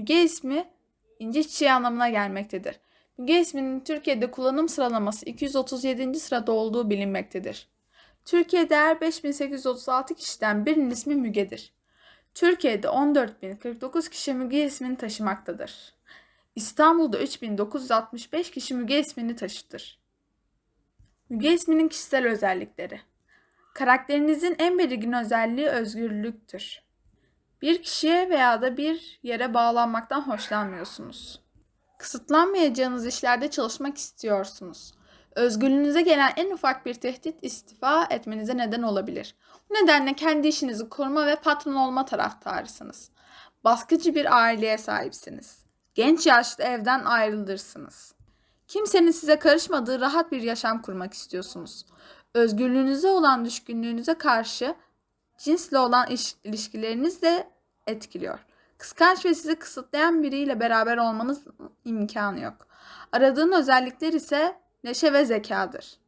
Müge ismi ince çiçeği anlamına gelmektedir. Müge isminin Türkiye'de kullanım sıralaması 237. sırada olduğu bilinmektedir. Türkiye'de her 5836 kişiden birinin ismi Müge'dir. Türkiye'de 14.049 kişi Müge ismini taşımaktadır. İstanbul'da 3965 kişi Müge ismini taşıtır. Müge isminin kişisel özellikleri. Karakterinizin en belirgin özelliği özgürlüktür. Bir kişiye veya da bir yere bağlanmaktan hoşlanmıyorsunuz. Kısıtlanmayacağınız işlerde çalışmak istiyorsunuz. Özgürlüğünüze gelen en ufak bir tehdit istifa etmenize neden olabilir. Bu nedenle kendi işinizi kurma ve patron olma taraftarısınız. Baskıcı bir aileye sahipsiniz. Genç yaşta evden ayrılırsınız. Kimsenin size karışmadığı rahat bir yaşam kurmak istiyorsunuz. Özgürlüğünüze olan düşkünlüğünüze karşı cinsle olan iş- ilişkileriniz de etkiliyor. Kıskanç ve sizi kısıtlayan biriyle beraber olmanız imkanı yok. Aradığın özellikler ise neşe ve zekadır.